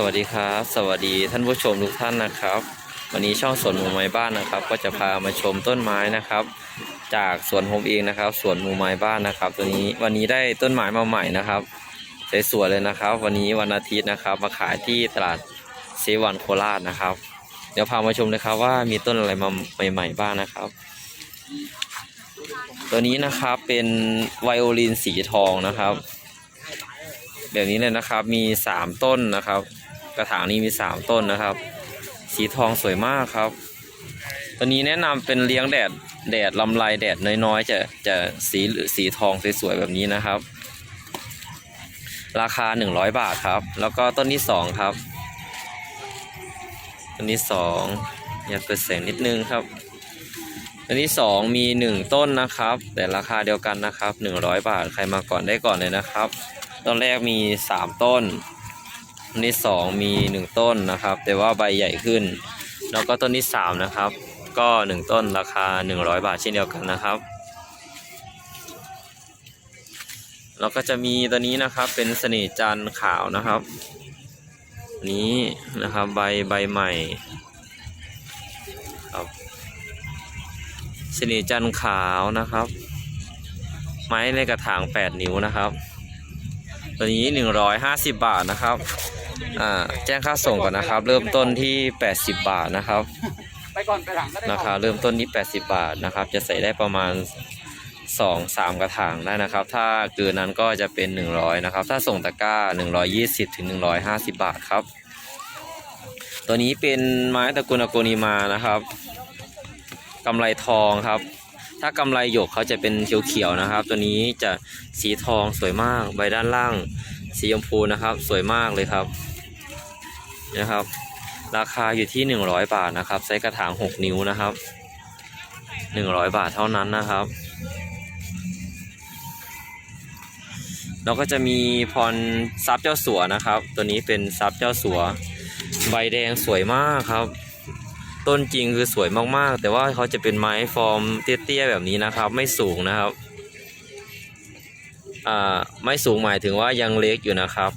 สวัสดีครับ สวัสดีท่านผู้ชมทุกท่านนะครับ วันนี้ช่องสวนหมู่ไม้บ้านนะครับ ก็จะพามาชมต้นไม้นะครับ จากสวนผมเองนะครับสวนหมู่ไม้บ้านนะครับ ตัวนี้วันนี้ได้ต้นไม้มาใหม่นะครับสวยๆเลยนะครับ วันนี้วันอาทิตย์นะครับ มาขายที่ตลาดเซวันโคราชนะครับ เดี๋ยวพามาชมนะครับว่ามีต้นอะไรมาใหม่ ๆ บ้างนะครับ ตัวนี้นะครับเป็นไวโอลินสีทองนะครับแบบนี้เลยนะครับมีสามต้นนะครับ กระถางนี้มีสามต้นนะครับ สีทองสวยมากครับตัวนี้แนะนำเป็นเลี้ยงแดดแดดลำไรแดดน้อยๆ จะจะสีสีทองสวยๆแบบนี้นะครับ ราคา 100 บาทครับ แล้วก็ต้นที่สองครับต้นที่สองอยากเปิดแสงนิดนึงครับต้นที่สองมีหนึ่งต้นนะครับ แต่ราคาเดียวกันนะครับ 100 บาทใครมาก่อนได้ก่อนเลยนะครับ ต้นแรกมีสามต้น ต้นที่สองมีหนึ่งต้นนะครับ แต่ว่าใบใหญ่ขึ้น แล้วก็ต้นที่สามนะครับ ก็หนึ่งต้นราคาหนึ่งร้อยบาทเช่นเดียวกันนะครับเราก็จะมีตัวนี้นะครับเป็นเสน่ห์จันทร์ขาวนะครับนนี้นะครับใบใบใหม่ครับเสน่ห์จันทร์ขาวนะครับ ไม้ในกระถาง 8 นิ้วนะครับ ตัวนี้ 150 บาทนะครับ อ่า แจ้งค่าส่งก่อนนะครับ เริ่มต้นที่ 80 บาทนะครับ ไปก่อนไปหลังก็ได้ราคาเริ่มต้นที่ 80 บาทนะครับ จะใส่ได้ประมาณ 2 3 กระถางได้นะครับ ถ้าเกินนั้นก็จะเป็น 100 นะครับ ถ้าส่งตะกร้า 120ถึง150 บาทครับ ตัวนี้เป็นไม้ตระกูลอโกนิมานะครับกำไรทองครับ ถ้ากำไรหยกเขาจะเป็นเขียวๆนะครับ ตัวนี้จะสีทองสวยมากใบด้านล่าง สีชมพูนะครับ สวยมากเลยครับนะครับ ราคาอยู่ที่ 100 บาทนะครับไซส์กระถาง 6 นิ้วนะครับ 100 บาทเท่านั้นนะครับแล้วก็จะมีพรซับเจ้าสัวนะครับ ตัวนี้เป็นซับเจ้าสัว ใบแดงสวยมากครับ ต้นจริงคือสวยมากๆ แต่ว่าเขาจะเป็นไม้ฟอร์มเตี้ยๆแบบนี้นะครับ ไม่สูงนะครับอ่าไม่สูงหมายถึงว่ายังเล็กอยู่นะครับ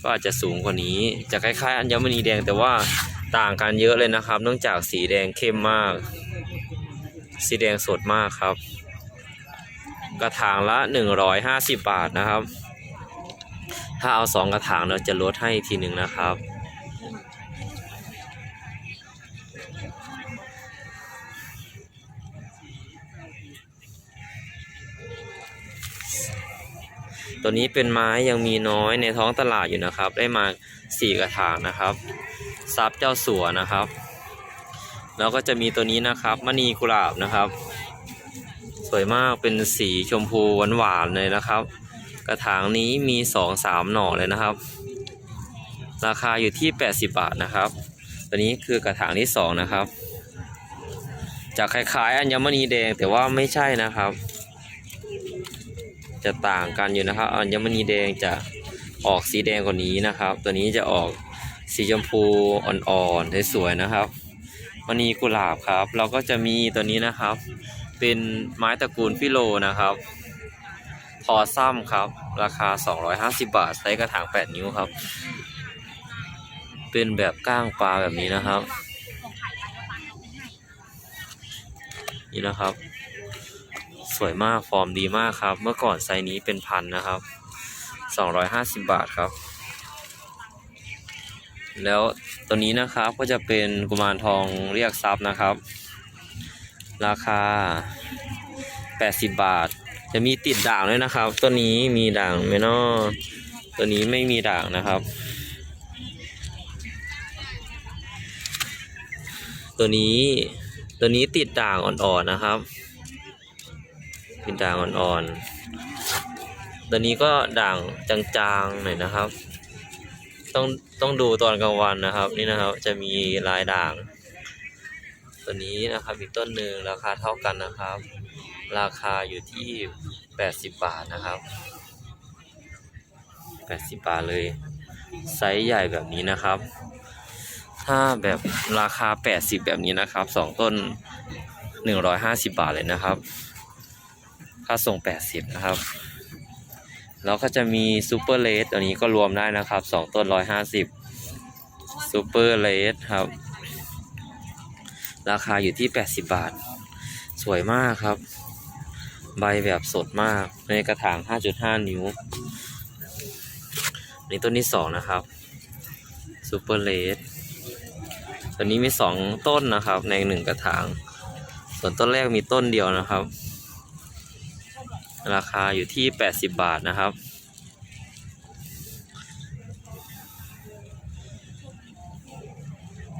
ก็อาจจะสูงกว่านี้จะคล้ายๆ อัญมณีแดงแต่ว่าต่างกันเยอะเลยนะครับ เนื่องจากสีแดงเข้มมาก สีแดงสดมากครับ กระถางละ 150 บาทนะครับ ถ้าเอาสองกระถางเราจะลดให้อีกทีหนึ่งนะครับ ตัวนี้เป็นไม้ยังมีน้อยในท้องตลาดอยู่นะครับ ได้มาสี่กระถางนะครับซับเจ้าสัวนะครับ แล้วก็จะมีตัวนี้นะครับมณีกุหลาบนะครับ สวยมากเป็นสีชมพูหวานๆเลยนะครับ กระถางนี้มีสองสามหน่อเลยนะครับ ราคาอยู่ที่ 80 บาทนะครับ ตัวนี้คือกระถางที่สองนะครับจะคล้ายๆ อัญมณีแดงแต่ว่าไม่ใช่นะครับ จะต่างกันอยู่นะครับอัญมณีแดงจะออกสีแดงกว่านี้นะครับ ตัวนี้จะออกสีชมพูอ่อนๆสวยๆนะครับมณีกุหลาบครับ เราก็จะมีตัวนี้นะครับ เป็นไม้ตระกูลฟิโลนะครับ พอซ้ำครับ ราคา 250 บาทไซส์กระถาง 8 นิ้วครับ เป็นแบบก้างปลาแบบนี้นะครับ นี่นะครับ สวยมากฟอร์มดีมากครับ เมื่อก่อนไซส์นี้เป็นพันนะครับ250บาทครับ แล้วตัวนี้นะครับก็จะเป็นกุมารทองเรียกทรัพย์นะครับ ราคา80บาท จะมีติดด่างด้วยนะครับ ตัวนี้มีด่างไหมเนาะตัวนี้ไม่มีด่างนะครับ ตัวนี้ตัวนี้ติดด่างอ่อนๆนะครับ ติดด่างอ่อนๆตัวนี้ก็ด่างจางๆหน่อยนะครับ ต้องต้องดูตอนกลางวันนะครับ นี่นะครับจะมีลายด่าง ตัวนี้นะครับอีกต้นหนึ่งราคาเท่ากันนะครับ ราคาอยู่ที่80บาทนะครับ80บาทเลยไซส์ใหญ่แบบนี้นะครับ ถ้าแบบราคา 80 แบบนี้นะครับ 2 ต้น 150 บาทเลยนะครับ ค่าส่ง 80 นะครับ แล้วก็จะมีซูเปอร์เลสตัวนี้ก็รวมได้นะครับสองต้นร้อยห้าสิบซูเปอร์เลสครับ ราคาอยู่ที่แปดสิบบาท สวยมากครับ ใบแบบสดมากในกระถางห้าจุดห้านิ้ว นี่ต้นที่สองนะครับซูเปอร์เลสตัวนี้มีสองต้นนะครับ ในหนึ่งกระถาง ส่วนต้นแรกมีต้นเดียวนะครับ ราคาอยู่ที่ 80 บาทนะครับ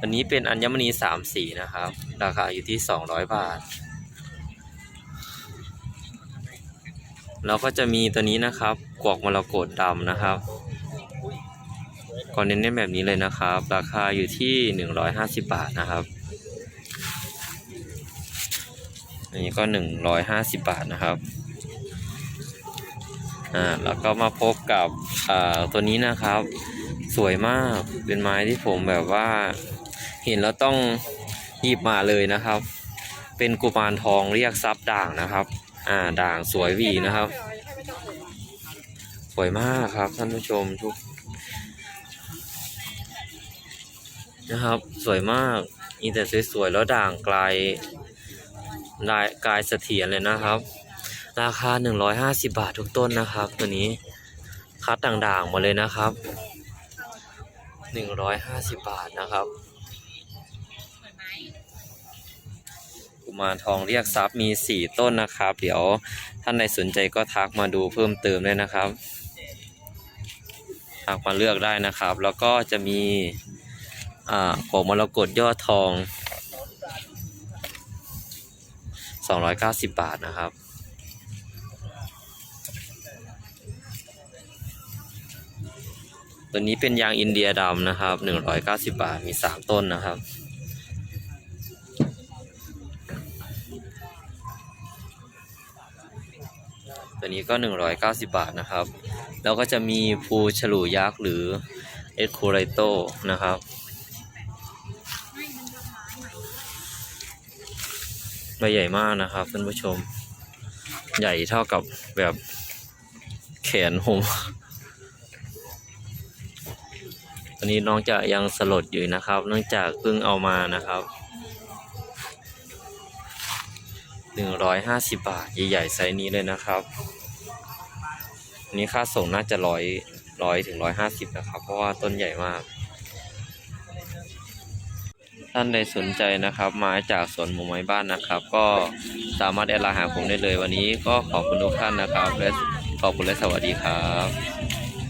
อันนี้เป็นอัญมณีสามสีนะครับ ราคาอยู่ที่ 200 บาทแล้วก็จะมีตัวนี้นะครับ กวกมรกตดำนะครับก็เน้นแบบนี้เลยนะครับ ราคาอยู่ที่ 150 บาทนะครับอันนี้ก็ 150 บาทนะครับ อ่าแล้วก็มาพบกับอ่าตัวนี้นะครับ สวยมากเป็นไม้ที่ผมแบบว่า เห็นแล้วต้องหยิบมาเลยนะครับ เป็นกุมารทองเรียกทรัพย์ด่างนะครับ อ่าด่างสวยหวีนะครับ สวยมากครับท่านผู้ชมทุกนะครับ สวยมากมีแต่สวยๆแล้วด่างไกลลายกายเสถียรเลยนะครับ ราคา 150 บาททุกต้นนะครับ ตัวนี้คัดด่างๆหมดเลยนะครับ 150 บาทนะครับกุมารทองเรียกทรัพย์มี 4 ต้นนะครับ เดี๋ยวท่านใดสนใจก็ทักมาดูเพิ่มเติมเลยนะครับทักมาเลือกได้นะครับ แล้วก็จะมีอ่าของมรกตยอดทอง 290 บาทนะครับ ตัวนี้เป็นยางอินเดียดำนะครับ190บาทมี3ต้นนะครับ ตัวนี้ก็190บาทนะครับ แล้วก็จะมีภูฉลูยักษ์หรือเอ็ดคูไรโตนะครับใบใหญ่มากนะครับท่านผู้ชม ใหญ่เท่ากับแบบแขนผม อนนี้น้องจะยังสลดอยู่นะครับ เนื่องจากเพิ่งเอามานะครับหนึ่งร้อยห้าสิบบาทใหญ่ๆไซส์นี้เลยนะครับนนี้ค่าส่งน่าจะร้อยร้อยถึงร้อยห้าสิบนะครับ เพราะว่าต้นใหญ่มาก ท่านใดสนใจนะครับไม้จากสวนหมู่ไม้บ้านนะครับ ก็สามารถแอดไลน์หาผมได้เลยวันนี้ก็ขอบคุณทุกท่านนะครับ และขอบคุณและสวัสดีครับ